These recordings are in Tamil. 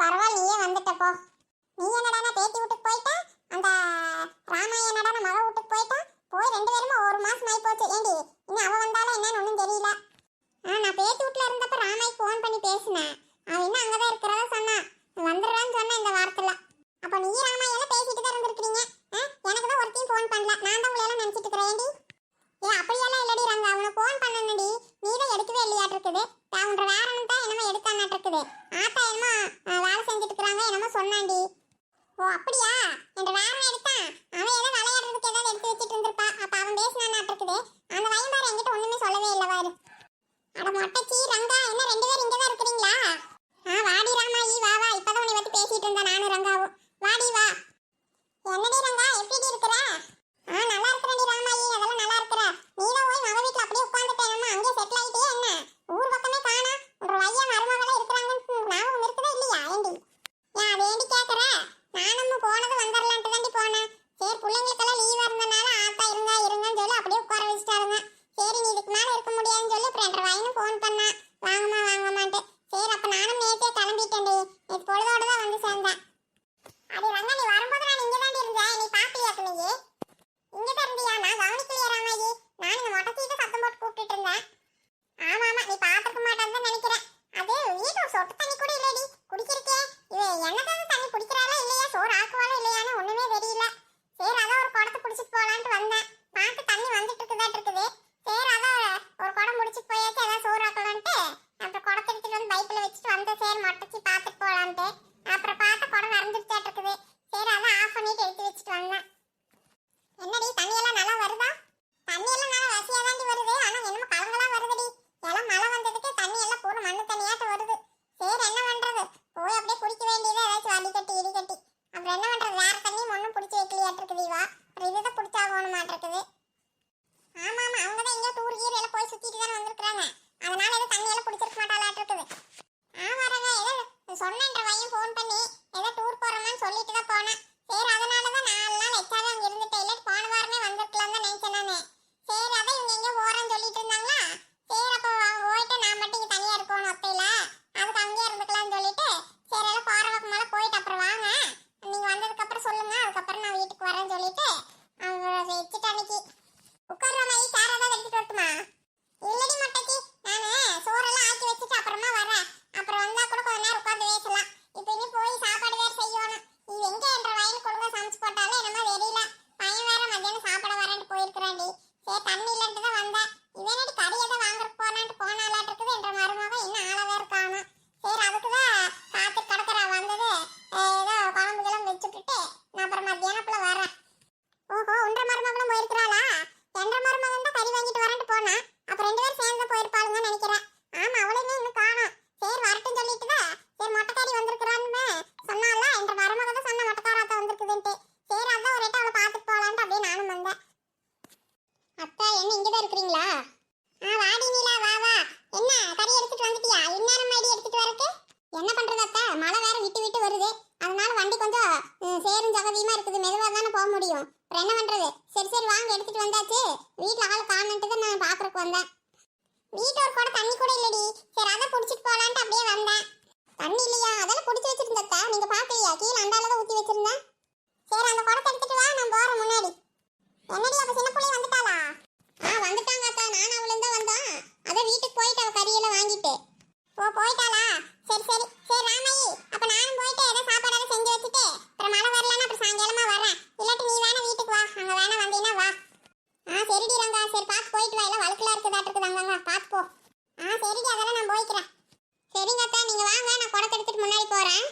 பரவாயில்லையே வந்துட்டப்போ நீ என்னடா பேத்தி வீட்டுக்கு போயிட்டா? அந்த ராமாய் என்னடா மக வீட்டுக்கு போயிட்டா? போய் ரெண்டு பேருமே ஒரு மாசம் ஆகி போச்சு. ஏண்டி இன்னும் அவ வந்தாலும் என்னன்னு ஒன்றும் தெரியல. ஆ நான் பேத்தி வீட்டில் இருந்தப்ப ராமாய் ஃபோன் பண்ணி பேசினேன். அவன் இன்னும் அங்கே தான் இருக்கிறதா சொன்னான் வந்துடுறான்னு சொன்னேன் இந்த வாரத்தில். அப்போ நீ ராமாயெல்லாம் பேசிட்டு தான் இருந்திருக்கிறீங்க. எனக்கு தான் ஒருத்தையும் ஃபோன் பண்ணல. நான் தான் உங்களையெல்லாம் நினச்சிட்டு இருக்கிறேன். ஏண்டி? ஏன் அப்படியெல்லாம் இல்லடி ரங்கா. அவனை ஃபோன் பண்ணனடி. நீ தான் எடுக்கவே இல்லையாட்டு இருக்குது நான் உன்ற வேறனு தான் என்னமோ எடுத்தானாட்டு இருக்குது ஆத்தா என்னமோ வேலை செஞ்சுட்டு இருக்கிறாங்க என்னமோ சொன்னாண்டி. ஓ அப்படியா? என்ற வேறனை வந்திருக்கிறாங்க. அதனால எதுவும் தண்ணியெல்லாம் பிடிச்சிருக்கு குழம்புல ஊத்தி வச்சிருந்தேன். சரி அந்த குடத்தை எடுத்துட்டு வா நான் போற முன்னாடி. என்னடி அப்ப சின்ன பிள்ளை வந்துட்டாளா? ஆ வந்துட்டாங்க அத்தா. நானும் அவளும் தான் வந்தோம். அதான் வீட்டுக்கு போயிட்டு அவ கறியெல்லாம் வாங்கிட்டு. ஓ போயிட்டாளா? சரி சரி. சரி ராமையி அப்ப நானும் போயிட்டு ஏதோ சாப்பாடு செஞ்சு வச்சுட்டு அப்புறம் மழை வரலன்னா அப்புறம் சாயங்காலமா வரேன் இல்லாட்டி நீ வேணா வீட்டுக்கு வா. அங்க வேணா வந்தீங்கன்னா வா. ஆ சரிடி ரங்கா. சரி பார்த்து போயிட்டு வா. எல்லாம் வழுக்கலா இருக்குதாட்டு இருக்குது. அங்கங்க பார்த்து போ. ஆ சரிடி அதெல்லாம் நான் போய்க்கிறேன். சரிங்க அத்தா. நீங்க வாங்க. நான் குடத்தை எடுத்துட்டு முன்னாடி போறேன்.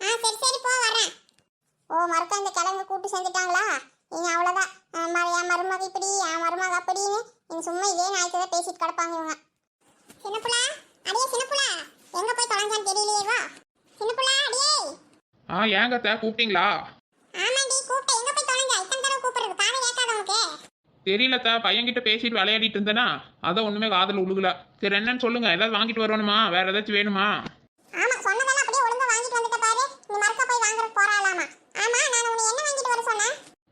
ஆ சரி சரி போ வரேன் ஓ மறுக்கா இந்த கிழங்கு கூட்டு செஞ்சுட்டாங்களா? இனி அவ்வளோதான் என் மருமக இப்படி என் மருமக அப்படின்னு இனி சும்மா இதே நாய்க்கு தான் பேசிட்டு கிடப்பாங்க இவங்க. சின்னப்புலா அடியே சின்னப்புலா எங்க போய் தொலைஞ்சான்னு தெரியலையே வா சின்னப்புலா அடியே. ஆ ஏங்க தே கூப்பிட்டீங்களா? ஆமாடி கூப்பிட்டேன். எங்க போய் தொலைஞ்சா? இத்தனை தடவை கூப்பிடுறது காதை கேட்காத உனக்கு. தெரியல தா பையன்கிட்ட பேசிட்டு விளையாடிட்டு இருந்தேனா அதான் ஒன்றுமே காதில் உழுகல. சரி என்னன்னு சொல்லுங்க. ஏதாவது வாங்கிட்டு வரணுமா? வேற ஏதாச்சும் வேணுமா?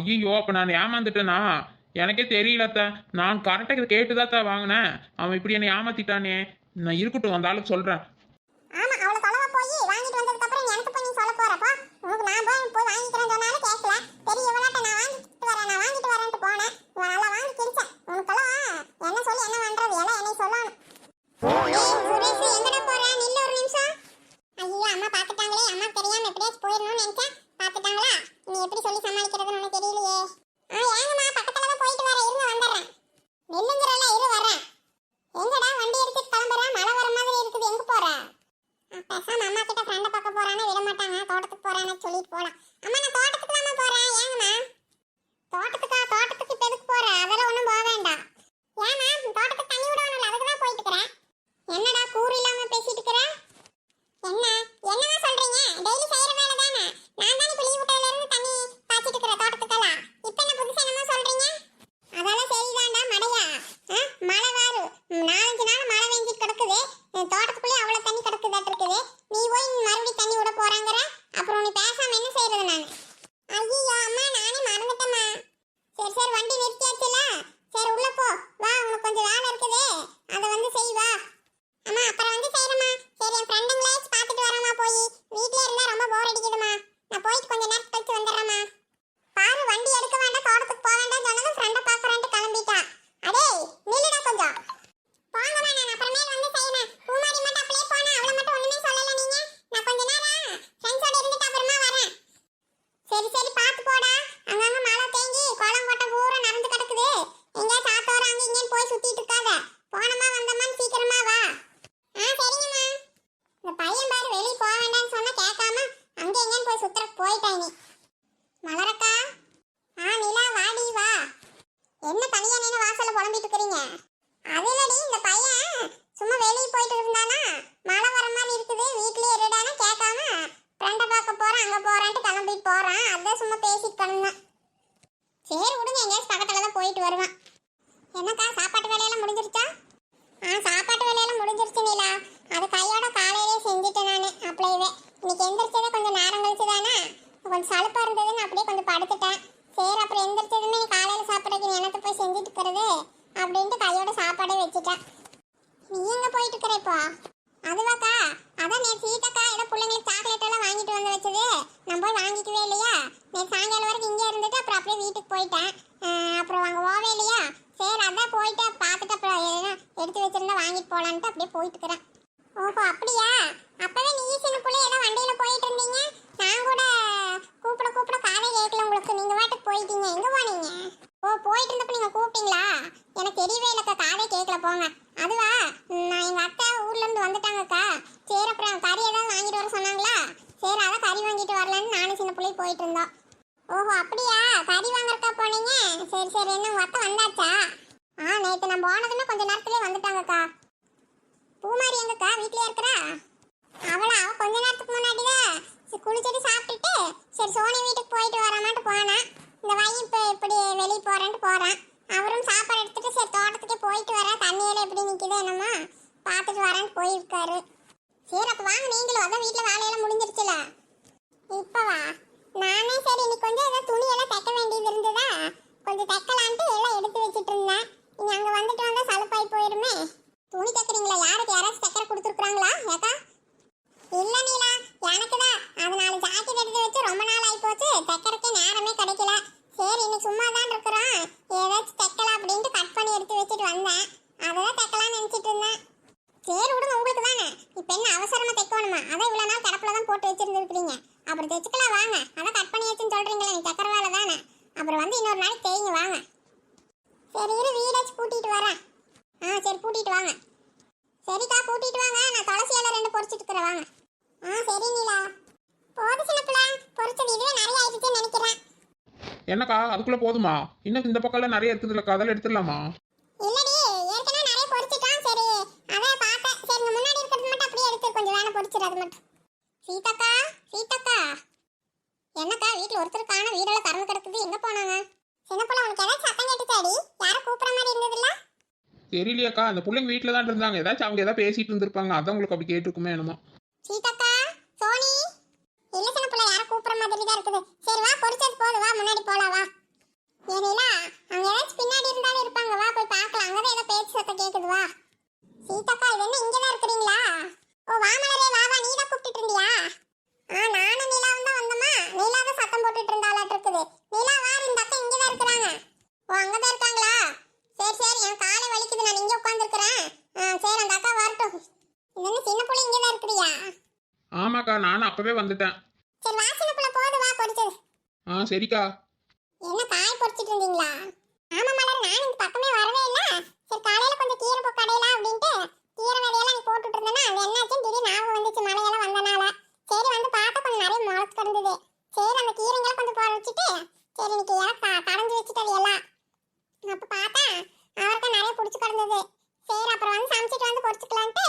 ஐயோ அப்போ நான் ஏமாந்துட்டேனா? எனக்கே தெரியலத்த. நான் கரெக்டாக இதை கேட்டுதாத்த வாங்கினேன். அவன் இப்படி என்னை ஏமாத்திட்டானே. நான் இருக்கட்டும் அந்த ஆளுக்கு சொல்கிறேன் ஐயோ அம்மா பார்த்துட்டாங்களே அம்மா தெரியாம எப்படியே போயிடணும்னு நினைச்சேன் பார்த்துட்டாங்களா? நீ எப்படி சொல்லி சமாளிக்கிறதுன்னு உனக்கு தெரியலையே. ஆ ஏங்கம்மா பக்கத்துல தான் போயிட்டு வரேன் இருந்து வந்துடுறேன். நில்லுங்கிறல இரு வரேன் எங்கடா வண்டி எடுத்துட்டு கிளம்புற? மழை வர மாதிரி இருக்குது எங்க போற? பேசாம அம்மா கிட்ட ஃப்ரெண்ட பார்க்க போறானே விட மாட்டாங்க. தோட்டத்துக்கு போறானே சொல்லிட்டு போலாம். அம்மா நான் தோட்டத்துக்கு தாம்மா போறேன். ஏங்கம்மா? தோட்டத்துக்கா? தோட்டத்துக்கு இப்போ எதுக்கு போற? அதெல்லாம் ஒன்றும் போக வேண்டாம். ஏமா தோட்டத்துக்கு தண்ணி விடணும்ல அதுக்கு தான் போயிட்டு இருக்கிறேன். என்னடா கூறு இல்லாம பேசிட்டு இருக்கிறேன் என்ன? என்னவா சொல்றீங்க? டெய்லி செய்யற வேலை தானே இப்ப லீவ் விட்டதுல இருந்து தண்ணி பாய்ச்சிட்டு இருக்கிற தோட்டத்துக்கெல்லாம் இப்ப என்ன புதுசா என்னமா சொல்றீங்க அதெல்லாம் சரிதான்டா மடையா ஆ? மழை வரும் ம், நாலஞ்சு நாள் மழை பெஞ்சிட்டு கிடக்குது என் தோட்டத்துக்குள்ளே அவ்வளவு தண்ணி கிடக்குதாட்டு இருக்குது நீ போய் மறுபடியும் தண்ணி விட போறாங்கற அப்புறம் நீ பேசாம என்ன செய்யறது நான் ஐயோ அம்மா நானே மறந்துட்டேம்மா சரி சரி வண்டி நிறுத்தியாச்சுல சரி உள்ள போ வா உனக்கு கொஞ்சம் வேலை இருக்குது அதை வந்து செய் வா அம்மா அப்புறம் வந்து செய்யறேம்மா சரி என் ஃப்ரெண்டுங்களே பார்த்துட்டு வரேம்மா போய் வீட்லயே இருந்தா ரொம்ப போர் அடிக்குதுமா நான் போயிட்டு கொஞ்ச நேரம் கழிச்சு வந்துடுறேம்மா பாரு வண்டி எடுக்க வேண்டாம் தோட்டத்துக்கு போக வேண்டாம் சொன்னதும் ஃப்ரெண்டை பார்க்கறேன்ட்டு கிளம்பிட்டா அடே நில்லுடா கொஞ்சம் போங்கம்மா நான் அப்புறமேல் வந்து செய்யறேன் பூமாரி மட்டும் அப்படியே போனா அவளை மட்டும் ஒண்ணுமே சொல்லல நீங்க நான் கொஞ்ச நேரம் ஃப்ரெண்ட்ஸோட இருந்துட்டு அப்புறமா வரேன் சரி சரி பார்த்து போடா அங்கங்க மழை தேங்கி குளம் கொட்டை பூரா நடந்து கிடக்குது எங்க சாத்தோர அங்க இங்கன்னு போய் சுத்திட்டு இருக்காத போனமா வந்தமான்னு சீக்கிரமா வா ஆ சரிங்கம்மா இந்த பையன் பாரு வெளியே போக வேண்டாம்னு சொன்னா கேட்காம அங்க எங்கன்னு போய் சுத்துற போயிட்டான் நீ மலரக்கா ஆ நிலா வாடி வா என்ன தனியா நின்னு வாசல்ல புலம்பிட்டு இருக்கறீங்க அதுலடி இந்த பையன் சும்மா வெளிய போயிட்டு இருந்தானா மழை வர மாதிரி இருக்குது வீட்லயே இருடான்னு கேட்காம ஃப்ரெண்ட பார்க்க போறேன் அங்க போறேன்ட்டு கிளம்பிட்டு போறான். அதான் சும்மா பேசிட்டு கிடந்தேன். சரி விடுங்க எங்கேயாச்சும் பக்கத்துல தான் போயிட்டு வருவான். என்னக்கா சாப்பாட்டு வேலையெல்லாம் முடிஞ்சிருச்சா? ஆ சாப்பாட்டு வேலையெல்லாம் முடிஞ்சிருச்சு நீலா. அது கையோட காலையிலேயே செஞ்சுட்டேன் நான் அப்படியே. இன்னைக்கு எந்திரிச்சதே கொஞ்சம் நேரம் கழிச்சு தானே கொஞ்சம் சலுப்பா இருந்ததுன்னு அப்படியே கொஞ்சம் படுத்துட்டேன். சரி அப்புறம் எந்திரிச்சதுமே காலையில் சாப்பிட்றது சாப்பிட்றதுக்கு நீ போய் செஞ்சுட்டு இருக்கிறது அப்படின்ட்டு கையோட சாப்பாடே வச்சுட்டேன் நீ எங்கே போயிட்டு இருக்கிற இப்போ. அதுவாக்கா அதான் நேற்று சீதாக்கா ஏதோ பிள்ளைங்களுக்கு சாக்லேட் எல்லாம் வாங்கிட்டு வந்து வச்சது. நான் போய் வாங்கிக்கவே இல்லையா? நேற்று சாயங்காலம் வரைக்கும் இங்கே இருந்துட்டு அப்புறம் அப்படியே வீட்டுக்கு போயிட்டேன். அப்புறம் அங்கே போவே இல்லையா? சரி அதான் போயிட்டு பார்த்துட்டு அப்புறம் எதுனா எடுத்து வச்சிருந்தா வாங்கிட்டு போகலான்ட்டு அப்படியே போயிட்டு இருக்கிறேன். ஓஹோ அப்படியா? அப்பவே நீ சின்ன பிள்ளை ஏதோ வண்டியில் போயிட்டு இருந்தீங்க? நான் கூட கூப்பிட கூப்பிட காதே கேட்கல உங்களுக்கு. நீங்க வாட்டுக்கு போயிட்டீங்க. எங்க போனீங்க? ஓ போயிட்டு இருந்தப்ப நீங்க கூப்பிட்டீங்களா? எனக்கு தெரியவே இல்லக்கா காதே கேட்கல போங்க. அதுவா? நான் எங்க அத்தை ஊர்ல இருந்து வந்துட்டாங்கக்கா. சரி அப்புறம் கறி ஏதாவது வாங்கிட்டு வர சொன்னாங்களா? சரி அதான் கறி வாங்கிட்டு வரலான்னு நானும் சின்ன பிள்ளை போயிட்டு இருந்தோம் ஓஹோ அப்படியா? கறி வாங்குறக்கா போனீங்க? சரி சரி என்ன உங்க அத்தை வந்தாச்சா? ஆ நேற்று நான் போனதுமே கொஞ்ச நேரத்துலேயே வந்துட்டாங்கக்கா. பூமாரி எங்கக்கா? வீட்லயே இருக்கிறா? அவளா? அவ கொஞ்ச நேரத்துக்கு முன்னாடிதான் சரி குளிச்சுட்டு சாப்பிட்டுட்டு சரி சோனி வீட்டுக்கு போயிட்டு வரமாட்டு போனேன் இந்த வயி இப்போ இப்படி வெளியே போறேன்ட்டு போறான். அவரும் சாப்பாடு எடுத்துட்டு சரி தோட்டத்துக்கே போயிட்டு வரேன் தண்ணியில எப்படி நிக்குது என்னமோ பார்த்துட்டு வரேன்னு போயிருக்காரு. சரி அப்ப வாங்க நீங்களும் அதான் வீட்டுல வேலையெல்லாம் முடிஞ்சிருச்சுல. இப்பவா நானே சரி இன்னைக்கு கொஞ்சம் ஏதோ துணியெல்லாம் தைக்க வேண்டியது இருந்ததா? கொஞ்சம் தைக்கலான்ட்டு எல்லாம் எடுத்து வச்சுட்டு இருந்தேன். இனி அங்க வந்துட்டு வந்தா சலுப்பாய் போயிருமே. துணி தைக்கிறீங்களா? யாருக்கு யாராச்சும் தைக்கிற கொடுத்துருக்குறாங்களா? ஏக்கா? இல்ல நீலா. எனக்கு அது நாலு ஜாக்கெட் எடுத்து வச்சு ரொம்ப நாள் ஆகி போச்சு. தைக்கறதுக்கே நேரமே கிடைக்கல. சரி இன்னைக்கு சும்மா தான் இருக்கிறோம். ஏதாச்சும் தைக்கலாம் அப்படின்ட்டு கட் பண்ணி எடுத்து வச்சுட்டு வந்தேன். அதான் தைக்கலாம்னு நினச்சிட்டு இருந்தேன். சரி விடுங்க உங்களுக்கு தானே. இப்போ என்ன அவசரமாக தைக்கணுமா? அதான் இவ்வளோ நாள் கிடப்புல தான் போட்டு வச்சிருந்துருக்கீங்க அப்புறம் தைச்சுக்கலாம் வாங்க. அதான் கட் பண்ணி வச்சுன்னு சொல்கிறீங்களே நீ தைக்கிற வேலை தானே. அப்புறம் வந்து இன்னொரு நாளைக்கு தேய்ங்க வாங்க. சரி இரு வீடாச்சும் பூட்டிட்டு வரேன். ஆ சரி பூட்டிட்டு வாங்க. சரிக்கா பூட்டிட்டு வாங்க. நான் துளசி இலை ரெண்டு பொறிச்சிட்டு இருக்கிறேன் வாங்க. ஆ சரி நீலா. போது சின்ன பிள்ளை. பொரிச்சது இதுவே நிறைய ஆயிடுச்சுன்னு நினைக்கிறேன். என்னக்கா அதுக்குள்ள போதுமா? இன்னும் இந்த பக்கம்லாம் நிறைய இருக்குதுல்லக்கா அதெல்லாம் எடுத்துடலாமா? இல்லடி ஏற்கனவே நிறைய பொரிச்சிட்டான் சரி. அதான் பார்த்தேன். சரி இங்க முன்னாடி இருக்கிறது மட்டும் அப்படியே எடுத்து கொஞ்சம் வேணா பொரிச்சிரு அது மட்டும். சீதாக்கா சீதாக்கா. என்னக்கா வீட்ல ஒருத்தர் காண வீடெல்லாம் திறந்து கிடக்குது. எங்க போனாங்க? சின்ன பிள்ளை உனக்கு ஏதாவது சத்தம் கேட்டுச்சாடி? யாரும் கூப்பிடுற மாதிரி இருந்ததுல்ல? தெரியலையாக்கா அந்த பிள்ளைங்க வீட்டில் தான் இருந்தாங்க. ஏதாச்சும் அவங்க ஏதாவது பேசிட்டு இருந்திருப்பாங்க. அதான் உங்களுக்கு அப்படி கேட்டிருக்குமே என்னமோ சீதாக்கா சோனி இல்ல சின்ன பிள்ளை யாரும் கூப்பிடுற மாதிரி தான் இருக்குது சரி வா பொரிச்சது போது வா முன்னாடி போலாம் வா ஏனிலா அங்க ஏதாச்சும் பின்னாடி இருந்தாலும் இருப்பாங்க வா போய் பார்க்கலாம் அங்கதான் ஏதோ பேச்சு சத்தம் கேக்குது வா சீதாக்கா இது என்ன இங்க தான் இருக்கிறீங்களா ஓ வா மலரே வா வா நீ தான் கூப்பிட்டு இருந்தியா ஆ நானும் நீலாவும் தான் வந்தோமா நீலா தான் சத்தம் போட்டுட்டு இருந்தாலாட்டு இருக்குது நீலா வா இந்த அக்கா இங்க தான் இருக்கிறாங்க ஓ அங்க தான் இருக்காங்களா? சரி சரி என் காலை வலிக்குது நான் இங்க உட்காந்துருக்கிறேன் சரி அந்த அக்கா வரட்டும். என்ன சின்ன பிள்ளை இங்க தான் இருக்கிறியா? ஆமாக்கா நானும் அப்பவே வந்துட்டேன். சரி வா சின்ன பிள்ளை போது வா பொரிச்சது. ஆ சரிக்கா. என்ன காய் பொரிச்சிட்டு இருந்தீங்களா? ஆமா மலர் நான் இந்த பக்கமே வரவே இல்ல. சரி காலையில கொஞ்சம் கீரை போ கடையில அப்படின்ட்டு கீரை விதையெல்லாம் நீ போட்டுட்டு இருந்தேன்னா அது என்னாச்சுன்னு திடீர்னு ஞாபகம் வந்துச்சு மழையெல்லாம் வந்தனால. சரி வந்து பார்த்தா கொஞ்சம் நிறைய முளைச்சு கிடந்தது. சரி அந்த கீரைங்களை கொஞ்சம் போட வச்சுட்டு சரி இன்னைக்கு எல்லாம் க- கடைஞ்சு வச்சுட்டது எல்லாம். அப்ப பார்த்தா அவருக்கு நிறைய பிடிச்சி கிடந்தது. சரி அப்புறம் வந்து சமைச்சிட்டு வந்து பொரிச்சுக்கலான்ட்டு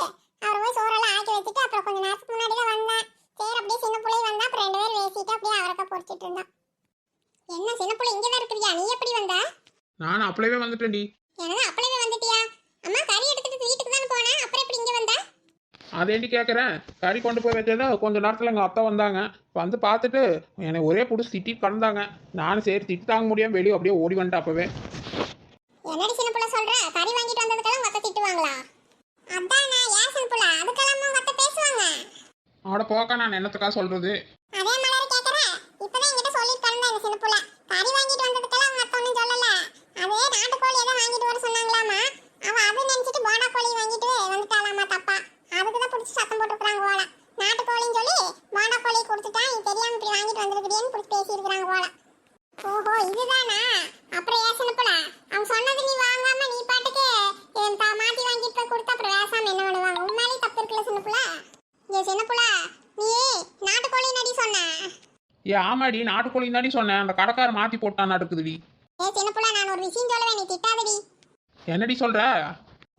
அவர் போய் சோறெல்லாம் ஆக்கி வச்சுட்டு அப்புறம் கொஞ்ச நேரத்துக்கு முன்னாடி தான் வந்தேன். சரி அப்படியே சின்ன பிள்ளை வந்தா அப்புறம் ரெண்டு பேரும் பேசிட்டு அப்படியே அவரைக்காய் பொரிச்சிட்டு இருந்தோம் என்ன சின்ன பிள்ளை இங்க தான் இருக்கிறியா நீ எப்படி வந்த? நானும் அப்பளவே வந்துட்டேன்டி. என்னது அப்படியே வந்துட்டியா? அம்மா கறி எடுத்துட்டு வீட்டுக்கு தானே போனேன். அப்புறம் எப்படி இங்க வந்த? அதேண்டி கேட்குறேன் கறி கொண்டு போய் வச்சதா கொஞ்ச நேரத்தில் எங்கள் அத்தை வந்தாங்க. வந்து பார்த்துட்டு என்னை ஒரே பிடிச்சி திட்டிட்டு கிடந்தாங்க. நானும் சரி திட்டு தாங்க முடியாம வெளியே அப்படியே ஓடி வந்துட்டேன் அப்பவே என்னடி சின்ன பிள்ளை சொல்ற கறி வாங்கிட்டு வந்ததுக்கெல்லாம் உங்க அத்தை திட்டுவாங்களா அதானே ஏன் சின்ன பிள்ளை அதுக்கெல்லாம் உங்க அத்தை பேசுவாங்க. அவட போக்கா நான் என்னத்துக்கா சொல்றது? அதே மலர் கேக்குறேன் இப்பதான் என்கிட்ட சொல்லிட்டு கிடந்தா இந்த சின்ன பிள்ளை கறி வாங்கிட்டு வந்ததுக்கெல்லாம் உங்க அத்தை ஒன்றும் சொல்லல. அதே நாட்டுக்கோழி ஏதோ வாங்கிட்டு வர சொன்னாங்களாமா அவ அது நினைச்சிட்டு போனா கோழி வாங்கிட்டு வந்துட்டாளாமா தப்பா. அதுக்கு தான் பிடிச்சி சத்தம் போட்டுருக்காங்க போல. நாட்டுக்கோழின்னு சொல்லி போனா கோழி கொடுத்துட்டா நீ தெரியாம இப்படி வாங்கிட்டு வந்திருக்கிறேன்னு பிடிச்சி பேசியிருக்கிறாங்க போல. ஓஹோ இதுதானா? அப்புறம் ஏன் சின்னப்பல அவங்க சொன்னது நீ வாங்காம நீ பாட்டுக்கு என் தா- மாத்தி வாங்கிட்டு போய் கொடுத்தா அப்புறம் பேசாம என்ன பண்ணுவாங்க? உண்மையிலே தப்பு இருக்குல்ல சின்னப்புல ஏ சின்னப்புல நீ நாட்டுக்கோழி நடி சொன்ன? ஏ ஆமாடி நாட்டுக்கோழி தாண்டி சொன்னேன். அந்த கடைக்கார மாற்றி போட்டான் நடக்குதுடி. ஏ சின்னப்புல நான் ஒரு விஷயம் சொல்லுவேன் நீ திட்டாதடி. என்னடி சொல்ற?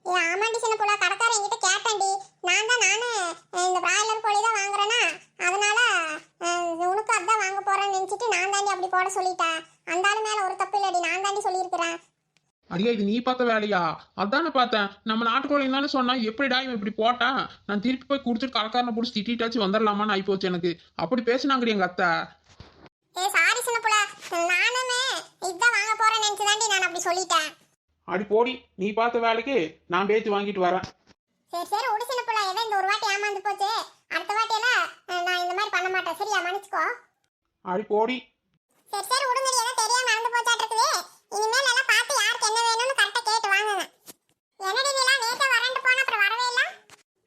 ஏ ஆமாண்டி சின்னப்புல கடைக்காரன் என்கிட்ட கேட்டாண்டி நான். தான் நானு இந்த பிராய்லர் கோழி தான் வாங்குறேன்னா அதனால உனக்கு அதான் வாங்க போறேன்னு நினைச்சிட்டு நான் தாண்டி அப்படி போட சொல்லிட்டேன் அந்த ஆளு மேல ஒரு தப்பு இல்லடி நான் தாண்டி சொல்லியிருக்கிறேன். அடியா இது நீ பார்த்த வேலையா? அதானே பார்த்தேன். நம்ம நாட்டுக்கோழி தானே சொன்னா எப்படிடா இவன் இப்படி போட்டான் நான் திருப்பி போய் குடிச்சிட்டு கடைக்காரனை பிடிச்சி திட்டாச்சு வந்துடலாமான்னு ஆயிப்போச்சு எனக்கு. அப்படி பேசினாங்கடி எங்க அத்தை. ஏ சாரி சின்னப்புல நானுமே இதான் வாங்க போறேன்னு நினைச்சுதாண்டி நான் அப்படி சொல்லிட்டேன். அடி போடி. நீ பார்த்த வேலைக்கு நான் பேச்சு வாங்கிட்டு வரேன். சரி சரி விடு சின்னப்புல ஏதோ இந்த ஒரு வாட்டி ஏமாந்து போச்சு. அடுத்த வாட்டியெல்லாம் நான் இந்த மாதிரி பண்ண மாட்டேன். சரியா மன்னிச்சுக்கோ. அடி போடி. சரி சரி விடுங்கடி ஏதோ தெரியாம நடந்து போச்சாட்டிருக்குது இனிமேல் நல்லா பார்த்து யாருக்கு என்ன வேணும்னு கரெக்டா கேட்டு வாங்குங்க. என்னடி நீலா நேத்தே வரேன்ட்டு போன அப்புறம் வரவே இல்ல?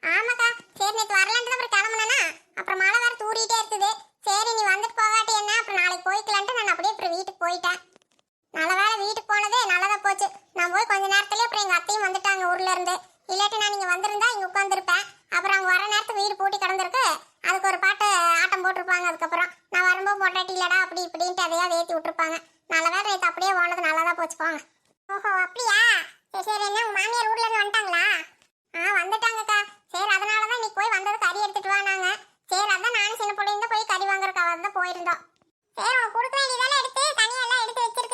ஆமாக்கா. சரி நேத்து வரலன்ட்டு அப்புறம் கிளம்புனா அப்புறம் மழை வேற தூறிட்டே இருக்குது. சரி நீ வந்துட்டு போகாட்டி என்ன? அப்புறம் நாளைக்கு போய்க்கலான்ட்டு நான் அப்படியே அப்புறம் வீட்டுக்கு போயிட்டேன். நல்ல வேளை வீட்டுக்கு போனதே நல்லதா போச்சு. நான் போய் கொஞ்ச நேரத்துலயே அப்புறம் எங்க அத்தையும் வந்துட்டாங்க ஊர்ல இருந்து. இல்லாட்டி நான் இங்க வந்திருந்தா இங்க உட்காந்துருப்பேன் அப்புறம் அவங்க வர நேரத்துக்கு வீடு பூட்டி கிடந்திருக்கு. அதுக்கு ஒரு பாட்டு ஆட்டம் போட்டிருப்பாங்க அதுக்கப்புறம். நான் வரும்போது பொட்டாட்டி இல்லடா அப்படி இப்படின்ட்டு அதையாவது ஏத்தி விட்டுருப்பாங்க. நல்ல வேலை நேற்று அப்படியே போனது நல்லதா போச்சு போங்க. ஓஹோ அப்படியா? சரி சரி என்ன உங்கள் மாமியார் ஊர்ல இருந்து வந்துட்டாங்களா? ஆ வந்துட்டாங்கக்கா. சரி அதனால தான் நீ போய் வந்தது கறி எடுத்துட்டு வானாங்க சரி அதான் நானும் சின்ன பிள்ளைங்க போய் கறி வாங்குறதுக்காக தான் போயிருந்தோம். சரி உனக்கு கொடுக்க வேண்டியதெல்லாம் எடுத்து தனியெல்லாம் எடுத்து வச்சிருக்குது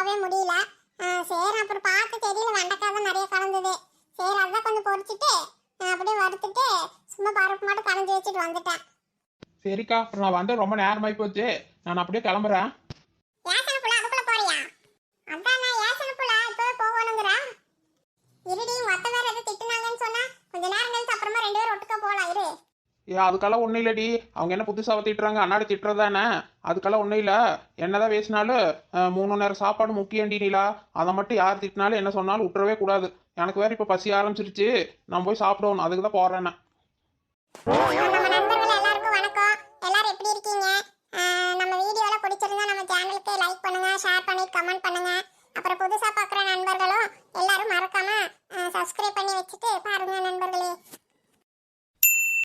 போகவே முடியல. சரி அப்புறம் பார்த்து தெரியல வெண்டைக்காய் தான் நிறைய கலந்தது. சரி அதான் கொஞ்சம் பொரிச்சிட்டு ஆ, அப்படியே வறுத்துட்டு சும்மா பருப்பு மட்டும் கலந்து வச்சுட்டு வந்துட்டேன். சரிக்கா அப்புறம் நான் வந்து ரொம்ப நேரமாகி போச்சு. நான் அப்படியே கிளம்புறேன். இருடி மொத்த பேர் எது திட்டுனாங்கன்னு சொன்னா கொஞ்ச நேரம் கழிச்சு அப்புறமா ரெண்டு பேரும் ஒட்டுக்கா போலாம் இரு ஏ அதுக்கெல்லாம் ஒன்றும் இல்லடி. அவங்க என்ன புதுசாக திட்டுறாங்க? அன்னாடி திட்டுறதானே? அதுக்கெல்லாம் ஒன்றும் இல்லை. என்னதான் பேசினாலும் மூணு நேரம் சாப்பாடு முக்கியண்டி நீலா. அதை மட்டும் யார் திட்டினாலும் என்ன சொன்னாலும் விட்டுறவே கூடாது. எனக்கு வேற இப்போ பசி ஆரம்பிச்சிருச்சு. நான் போய் சாப்பிடணும். அதுக்கு தான் போகிறேன்னு வணக்கம். ஷேர் பண்ணி கமெண்ட் பண்ணுங்க. அப்புறம் புதுசா பார்க்குற நண்பர்களும் எல்லாரும் மறக்காம சப்ஸ்கிரைப் பண்ணி